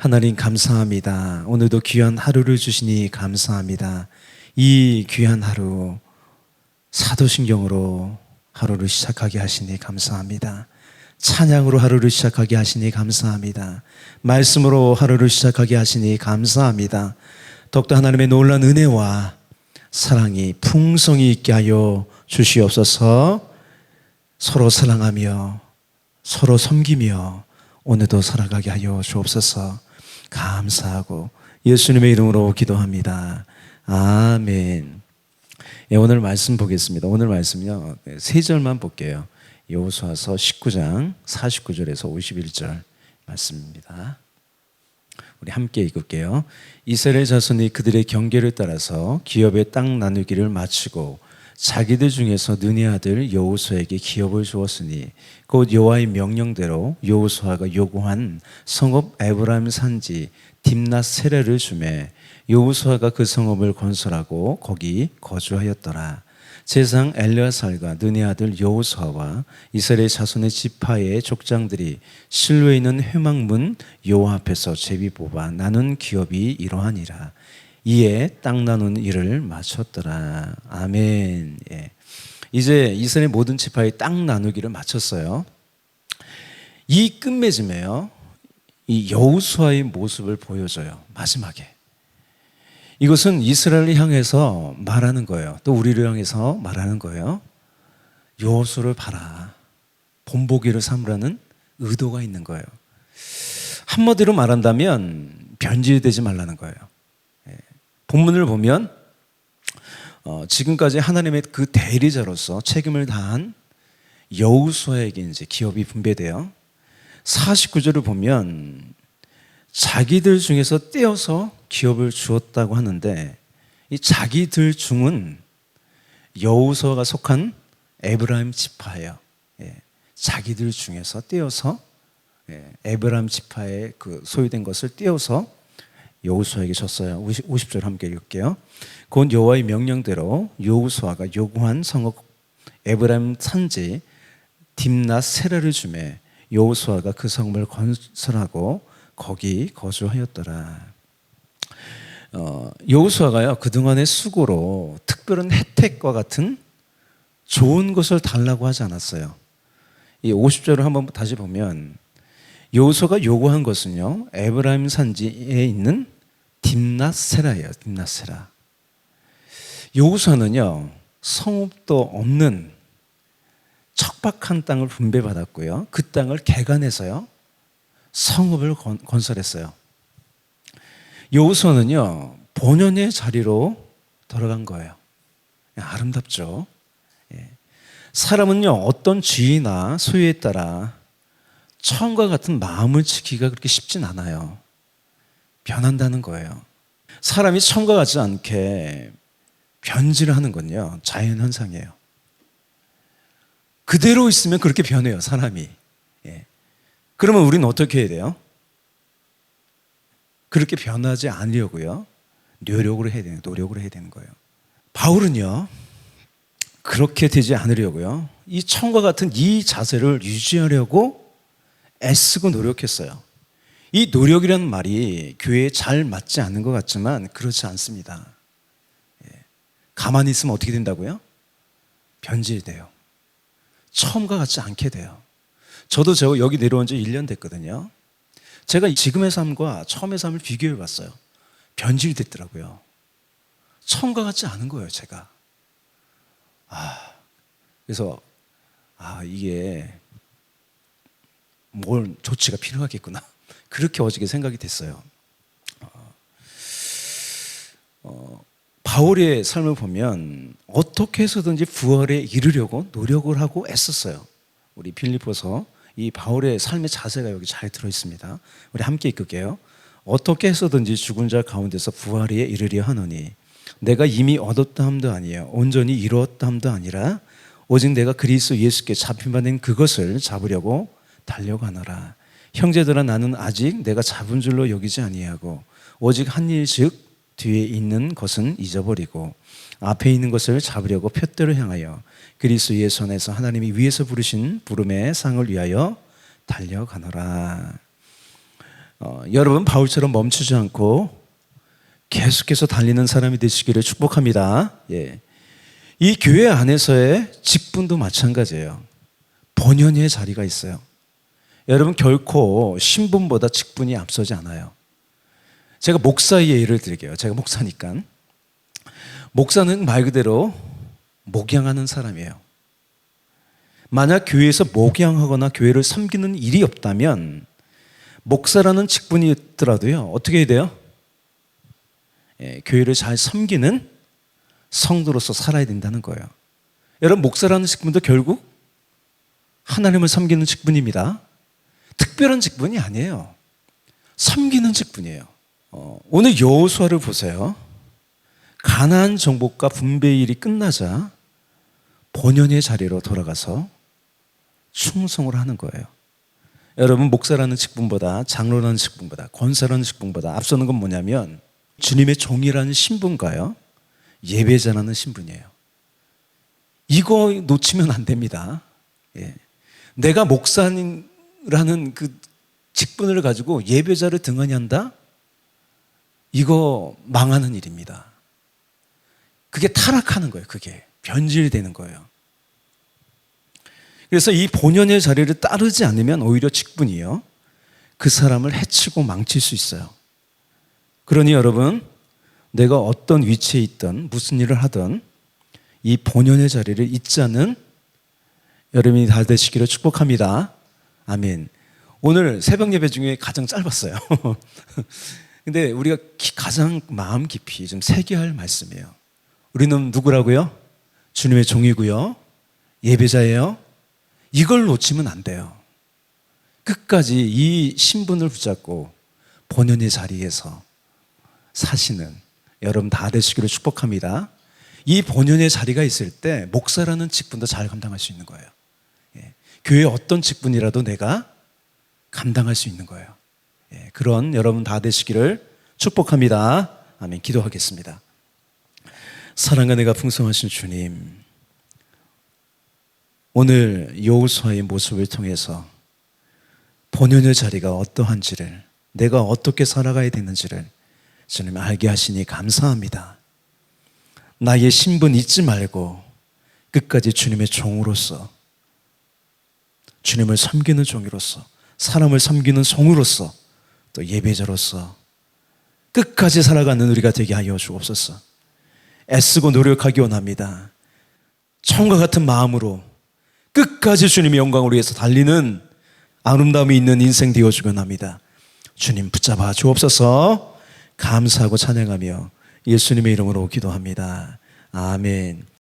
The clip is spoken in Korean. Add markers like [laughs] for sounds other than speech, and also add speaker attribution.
Speaker 1: 하나님 감사합니다. 오늘도 귀한 하루를 주시니 감사합니다. 이 귀한 하루 사도신경으로 하루를 시작하게 하시니 감사합니다. 찬양으로 하루를 시작하게 하시니 감사합니다. 말씀으로 하루를 시작하게 하시니 감사합니다. 더욱더 하나님의 놀란 은혜와 사랑이 풍성이 있게 하여 주시옵소서 서로 사랑하며 서로 섬기며 오늘도 살아가게 하여 주옵소서 감사하고 예수님의 이름으로 기도합니다. 아멘. 예, 오늘 말씀 보겠습니다. 오늘 말씀요. 네, 세 절만 볼게요. 여호수아서 19장 49절에서 51절 말씀입니다. 우리 함께 읽을게요. 이스라엘 자손이 그들의 경계를 따라서 기업의 땅 나누기를 마치고 자기들 중에서 눈의 아들 여호수아에게 기업을 주었으니 곧 여호와의 명령대로 여호수아가 요구한 성읍 에브라임 산지 딥나 세레를 주매 여호수아가 그 성읍을 건설하고 거기 거주하였더라. 제상 엘르아살과 눈의 아들 여호수아와 이스라엘 자손의 지파의 족장들이 실로에 있는 회막문 여호와 앞에서 제비 뽑아 나눈 기업이 이러하니라. 이에 땅 나누는 일을 마쳤더라. 아멘. 예. 이제 이스라엘 모든 지파의 땅 나누기를 마쳤어요. 이 끝맺음에요. 이 여호수아의 모습을 보여줘요. 마지막에. 이것은 이스라엘을 향해서 말하는 거예요. 또 우리를 향해서 말하는 거예요. 여호수를 봐라. 본보기를 삼으라는 의도가 있는 거예요. 한마디로 말한다면 변질되지 말라는 거예요. 예. 본문을 보면 어, 지금까지 하나님의 그 대리자로서 책임을 다한 여우수아에게 이제 기업이 분배돼요. 49절을 보면 자기들 중에서 떼어서 기업을 주었다고 하는데 이 자기들 중은 여우서가 속한 에브라임 지파예요. 예. 자기들 중에서 떼어서 예. 에브라임 지파의 그 소유된 것을 떼어서 여우수아에게 줬어요. 50, 50 절 함께 읽을게요. 곧 여호와의 명령대로 여우수아가 요구한 성읍 에브라임 산지 딥나 세라를 주매 여우수아가 그 성을 건설하고 거기 거주하였더라. 어, 여호수아가요 그동안의 수고로 특별한 혜택과 같은 좋은 것을 달라고 하지 않았어요. 이 50절을 한번 다시 보면 여호수아가 요구한 것은요 에브라임 산지에 있는 딥나세라예요. 딥나세라. 여호수아는요 성읍도 없는 척박한 땅을 분배받았고요. 그 땅을 개간해서요 성읍을 건, 건설했어요. 여호수아는요 본연의 자리로 돌아간 거예요. 아름답죠. 예. 사람은요 어떤 지위나 소유에 따라 처음과 같은 마음을 지키기가 그렇게 쉽진 않아요. 변한다는 거예요. 사람이 처음과 같지 않게 변질을 하는 건요 자연 현상이에요. 그대로 있으면 그렇게 변해요 사람이. 예. 그러면 우리는 어떻게 해야 돼요? 그렇게 변하지 않으려고요. 노력을 해야 되는 노력을 해야 되는 거예요. 바울은요. 그렇게 되지 않으려고요. 이 청과 같은 이 자세를 유지하려고 애쓰고 노력했어요. 이 노력이라는 말이 교회에 잘 맞지 않는 것 같지만 그렇지 않습니다. 예. 가만히 있으면 어떻게 된다고요? 변질돼요. 처음과 같지 않게 돼요. 저도 저 여기 내려온 지 1년 됐거든요. 제가 지금의 삶과 처음의 삶을 비교해 봤어요. 변질됐더라고요. 처음과 같지 않은 거예요, 제가. 아, 그래서, 아, 이게 뭘 조치가 필요하겠구나. [laughs] 그렇게 어저께 생각이 됐어요. 어, 어, 바울의 삶을 보면 어떻게 해서든지 부활에 이르려고 노력을 하고 애썼어요. 우리 빌리포서 이 바울의 삶의 자세가 여기 잘 들어 있습니다. 우리 함께 읽을게요. 어떻게 해서든지 죽은 자 가운데서 부활에 이르려 하노니 내가 이미 얻었다 함도 아니에요. 온전히 이루었다 함도 아니라 오직 내가 그리스도 예수께 잡힌 바 된 그것을 잡으려고 달려가노라. 형제들아 나는 아직 내가 잡은 줄로 여기지 아니하고 오직 한 일 즉 뒤에 있는 것은 잊어버리고 앞에 있는 것을 잡으려고 표대로 향하여 그리스도 예수 안에서 하나님이 위에서 부르신 부름의 상을 위하여 달려가노라. 어, 여러분 바울처럼 멈추지 않고 계속해서 달리는 사람이 되시기를 축복합니다. 예. 이 교회 안에서의 직분도 마찬가지예요. 본연의 자리가 있어요. 여러분 결코 신분보다 직분이 앞서지 않아요. 제가 목사의 예를 들게요. 제가 목사니까. 목사는 말 그대로 목양하는 사람이에요. 만약 교회에서 목양하거나 교회를 섬기는 일이 없다면 목사라는 직분이 있더라도요. 어떻게 해야 돼요? 예, 교회를 잘 섬기는 성도로서 살아야 된다는 거예요. 여러분 목사라는 직분도 결국 하나님을 섬기는 직분입니다. 특별한 직분이 아니에요. 섬기는 직분이에요. 어, 오늘 여호수아를 보세요. 가나안 정복과 분배 일이 끝나자 본연의 자리로 돌아가서 충성을 하는 거예요. 여러분 목사라는 직분보다 장로라는 직분보다 권사라는 직분보다 앞서는 건 뭐냐면 주님의 종이라는 신분가요. 예배자라는 신분이에요. 이거 놓치면 안 됩니다. 예. 내가 목사 라는 그 직분을 가지고 예배자를 등한히 한다? 이거 망하는 일입니다. 그게 타락하는 거예요. 그게 변질되는 거예요. 그래서 이 본연의 자리를 따르지 않으면 오히려 직분이요. 그 사람을 해치고 망칠 수 있어요. 그러니 여러분, 내가 어떤 위치에 있든 무슨 일을 하든 이 본연의 자리를 잊지 않는 여러분이 다 되시기를 축복합니다. 아멘. 오늘 새벽 예배 중에 가장 짧았어요. [laughs] 근데 우리가 기- 가장 마음 깊이 좀 새겨할 말씀이에요. 우리는 누구라고요? 주님의 종이고요. 예배자예요. 이걸 놓치면 안 돼요. 끝까지 이 신분을 붙잡고 본연의 자리에서 사시는 여러분 다 되시기를 축복합니다. 이 본연의 자리가 있을 때 목사라는 직분도 잘 감당할 수 있는 거예요. 예. 교회 어떤 직분이라도 내가 감당할 수 있는 거예요. 예. 그런 여러분 다 되시기를 축복합니다. 아멘. 기도하겠습니다. 사랑과 내가 풍성하신 주님, 오늘 여호수아의 모습을 통해서 본연의 자리가 어떠한지를 내가 어떻게 살아가야 되는지를 주님 알게 하시니 감사합니다. 나의 신분 잊지 말고 끝까지 주님의 종으로서 주님을 섬기는 종으로서 사람을 섬기는 성으로서 또 예배자로서 끝까지 살아가는 우리가 되게 하여 주옵소서. 애쓰고 노력하기 원합니다. 청과 같은 마음으로 끝까지 주님의 영광을 위해서 달리는 아름다움이 있는 인생 되어주곤 합니다. 주님 붙잡아 주옵소서 감사하고 찬양하며 예수님의 이름으로 기도합니다. 아멘.